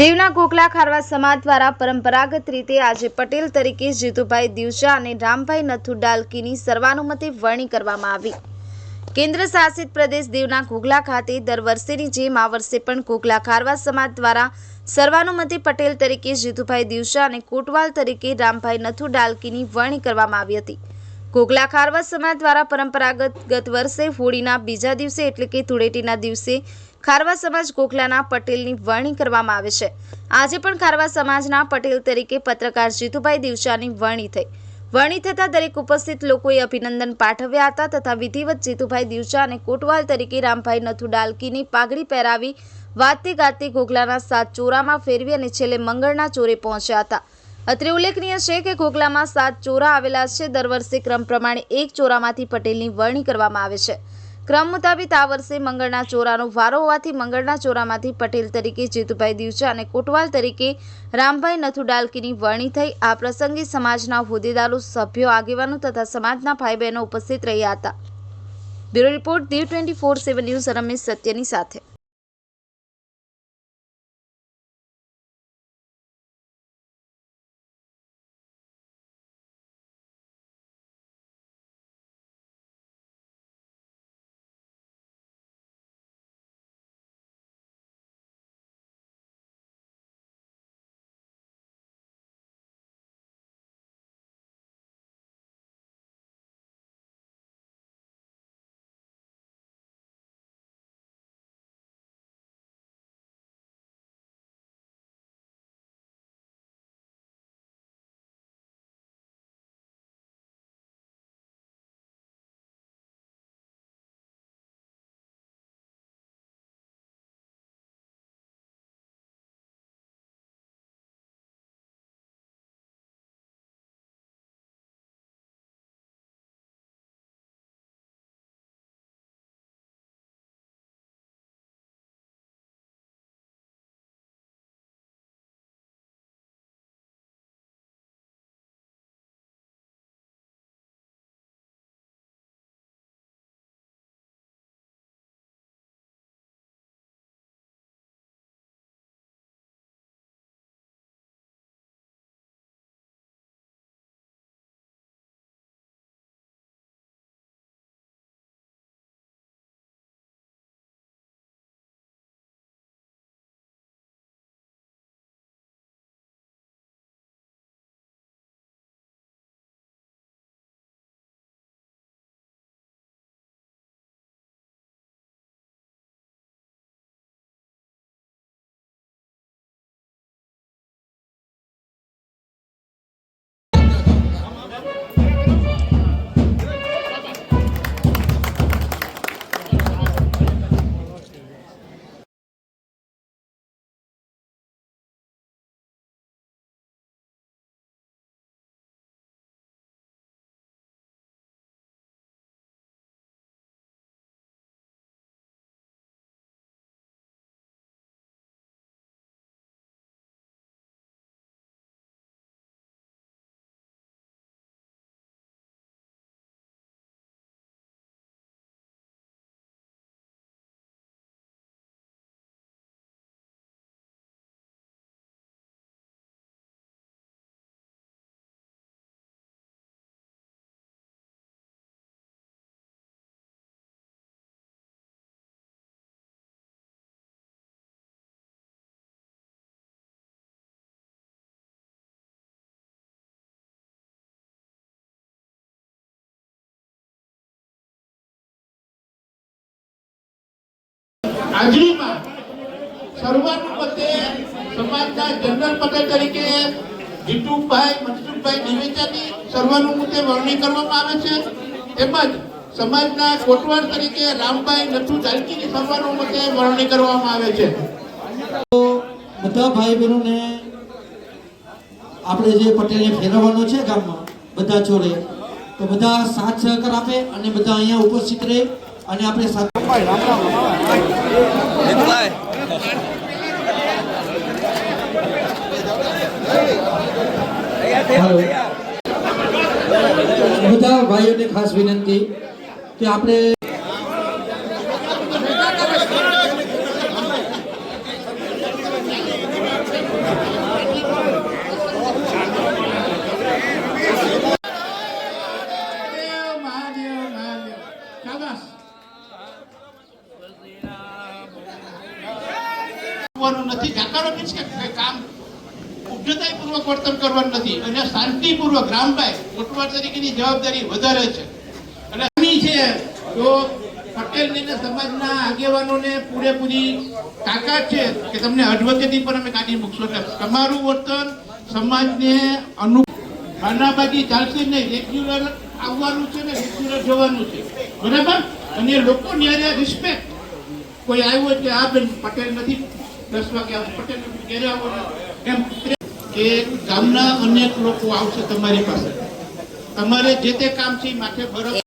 દેવના ગોખલા ખારવા સમાજ દ્વારા પરંપરાગત રીતે આજે પટેલ તરીકે જીતુભાઈ દિવસા અને રામભાઈ નથુ ડાલકીની સર્વાનુમતે વરણી કરવામાં આવી. કેન્દ્ર શાસિત પ્રદેશ દેવના ઘોઘલા ખાતે દર વર્ષેની જેમ આ વર્ષે પણ ઘોઘલા ખારવા સમાજ દ્વારા સર્વાનુમતે પટેલ તરીકે જીતુભાઈ દિવસા અને કોટવાલ તરીકે રામભાઈ નથુ ડાલકીની વરણી કરવામાં આવી હતી. ઘોઘલા ખારવા સમાજ દ્વારા પરંપરાગત ગત વર્ષે હોળીના બીજા દિવસે એટલે કે ધૂળેટીના દિવસે ખારવા સમાજ કોકલાના પટેલની વરણી કરવામાં આવે છે. આજે પણ ખારવા સમાજના પટેલ તરીકે પત્રકાર જીતુભાઈ દિવસાની વરણી થઈ. વરણી થતાં દરેક ઉપસ્થિત લોકોએ અભિનંદન પાઠવ્યા હતા તથા વિધિવત જીતુભાઈ દિવસા અને કોટવાલ તરીકે રામભાઈ નથુ ડાલકીની પાઘડી પહેરાવી વાતે ગાતે ઘોઘલાના સાત ચોરામાં ફેરવી અને છેલ્લે મંગળના ચોરે પહોંચ્યા હતા. અત્રે ઉલ્લેખનીય છે કે ઘોઘલામાં સાત ચોરા આવેલા છે. દર વર્ષે ક્રમ પ્રમાણે એક ચોરામાંથી પટેલની વરણી કરવામાં આવે છે. ક્રમ મુતાબિક આ વર્ષે મંગળના ચોરાનો વારો હોવાથી મંગળના ચોરામાંથી પટેલ તરીકે જીતુભાઈ દિવચા અને કોટવાલ તરીકે રામભાઈ નથુ ડાલકીની વરણી થઈ. આ પ્રસંગે સમાજના હોદ્દેદારો, સભ્યો, આગેવાનો તથા સમાજના ભાઈ બહેનો ઉપસ્થિત રહ્યા હતા. Bureau report Diu twenty four seven news Ramesh સત્યની સાથે. હાજરીમાં સર્વાનુમતે સમાજના જનરલ પટેલ તરીકે જીતુભાઈ, મનસુખભાઈ દિવેચાની સર્વાનુમતે વરણી કરવામાં આવે છે. તેમજ સમાજના કોટવાર તરીકે રામભાઈ નથુ દાલકીની સર્વાનુમતે વરણી કરવામાં આવે છે. બધા ભાઈ બહેનોને આપણે જે પટેલને ફેરવવાનો છે ગામમાં, બધા જોડે, તો બધા સાથ સહકાર આપે અને બધા અહીંયા ઉપસ્થિત રહે. અને આપણે બધા ભાઈઓને ખાસ વિનંતી કે આપણે Caldas. કરવાનું નથી, જાકારો મીન્સ કે કામ ઉદ્ધતાઈપૂર્વક વર્તન કરવાનું નથી. અને શાંતિપૂર્વક રામભાઈ કોટવાર તરીકેની જવાબદારી વધારે છે. અને અમી છે તો પટેલ ને સમાજના આગેવાનોને પૂરેપૂરી તાકાત છે, કે તમને અધવચ્ચેથી પણ અમે કાઢી મૂકશો. એટલે તમારું વર્તન સમાજને અનુ ખાનાબાજી ચાલશે નહીં. રેગ્યુલર આવવાનું છે ને રેગ્યુલર જવાનું છે. બરાબર? અને લોકો ન્યારે રિસ્પેક્ટ કોઈ આવ્યો એટલે આ બેન પટેલ નથી. દસ વાગે આવશે પટેલ ઘેરે આવો એમ કે ગામના અનેક લોકો આવશે તમારી પાસે. તમારે જે તે કામ છે માથે બરફ